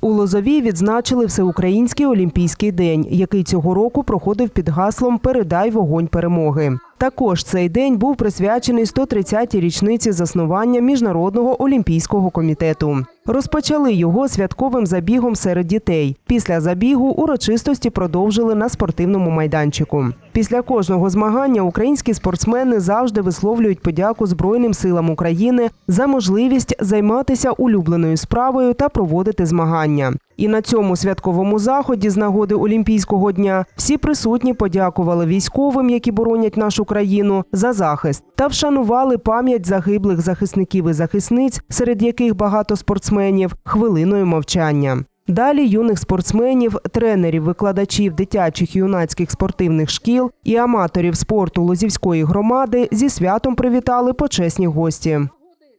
У Лозовій відзначили Всеукраїнський олімпійський день, який цього року проходив під гаслом Передай вогонь перемоги. Також цей день був присвячений 130-й річниці заснування Міжнародного олімпійського комітету. Розпочали його святковим забігом серед дітей. Після забігу урочистості продовжили на спортивному майданчику. Після кожного змагання українські спортсмени завжди висловлюють подяку Збройним силам України за можливість займатися улюбленою справою та проводити змагання. І на цьому святковому заході з нагоди Олімпійського дня всі присутні подякували військовим, які боронять нашу країну, за захист та вшанували пам'ять загиблих захисників і захисниць, серед яких багато спортсменів, хвилиною мовчання. Далі юних спортсменів, тренерів, викладачів дитячих юнацьких спортивних шкіл і аматорів спорту Лозівської громади зі святом привітали почесні гості.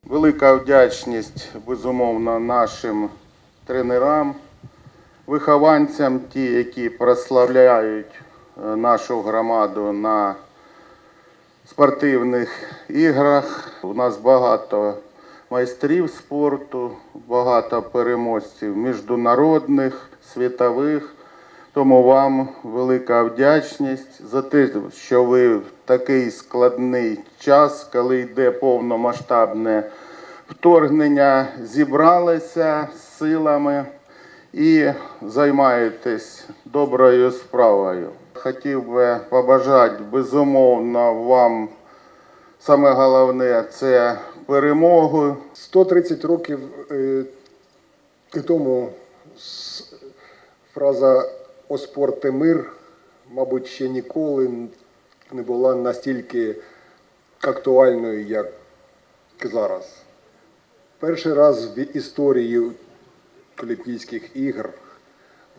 Велика вдячність, безумовно, нашим тренерам, вихованцям, ті, які прославляють е, нашу громаду на спортивних іграх. У нас багато майстрів спорту, багато переможців міжнародних, світових. Тому вам велика вдячність за те, що ви в такий складний час, коли йде повномасштабне вторгнення, зібралися з силами і займаєтесь доброю справою. Хотів би побажати безумовно вам саме головне це перемогу. 130 років е, тому фраза «О мир», мабуть, ще ніколи не була настільки актуальною, як зараз. Перший раз в історії Олімпійських ігор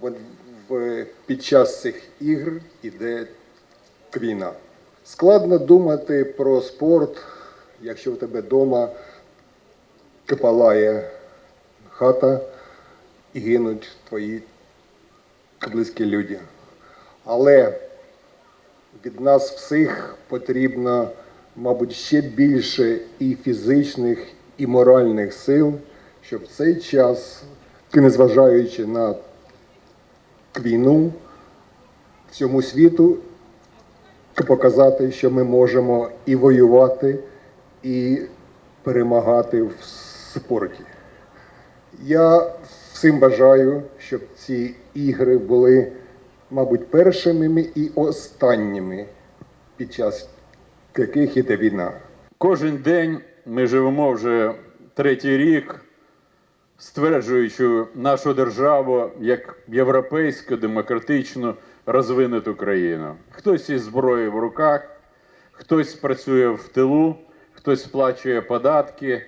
в, в, під час цих ігр іде війна. Складно думати про спорт, якщо в тебе вдома палає хата і гинуть твої близькі люди. Але від нас всіх потрібно, мабуть, ще більше і фізичних, і моральних сил, щоб в цей час, незважаючи на війну, всьому світу показати, що ми можемо і воювати, і перемагати в спорті. Я всім бажаю, щоб ці ігри були, мабуть, першими і останніми, під час яких іде війна. Кожен день ми живемо вже третій рік, стверджуючи нашу державу як європейську, демократичну, розвинуту країну. Хтось із зброєю в руках, хтось працює в тилу, хтось сплачує податки,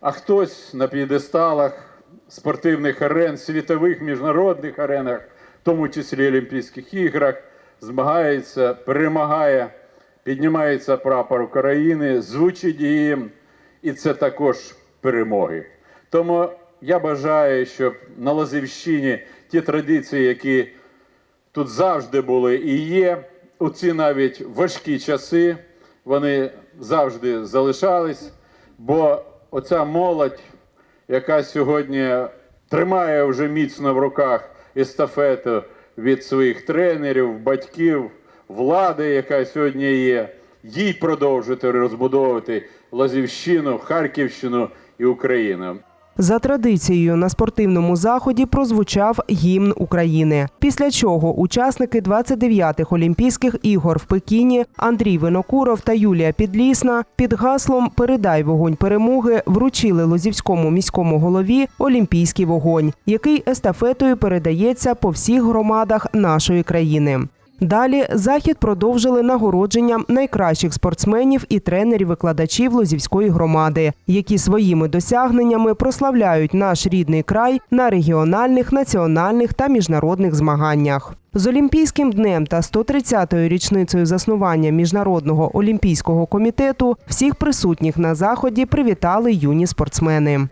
а хтось на п'єдесталах спортивних арен, світових міжнародних аренах, в тому числі Олімпійських іграх, змагається, перемагає, піднімається прапор України, звучить гімн, і це також перемоги. Тому я бажаю, щоб на Лазівщині ті традиції, які тут завжди були і є, у ці навіть важкі часи, вони завжди залишались, бо оця молодь, яка сьогодні тримає вже міцно в руках естафету від своїх тренерів, батьків, влади, яка сьогодні є, їй продовжити розбудовувати Лазівщину, Харківщину і Україну. За традицією на спортивному заході прозвучав гімн України. Після чого учасники 29-х Олімпійських ігор в Пекіні Андрій Винокуров та Юлія Підлісна під гаслом Передай вогонь перемоги вручили Лозівському міському голові Олімпійський вогонь, який естафетою передається по всіх громадах нашої країни. Далі захід продовжили нагородженням найкращих спортсменів і тренерів-викладачів Лозівської громади, які своїми досягненнями прославляють наш рідний край на регіональних, національних та міжнародних змаганнях. З Олімпійським днем та 130-ю річницею заснування Міжнародного олімпійського комітету всіх присутніх на заході привітали юні спортсмени.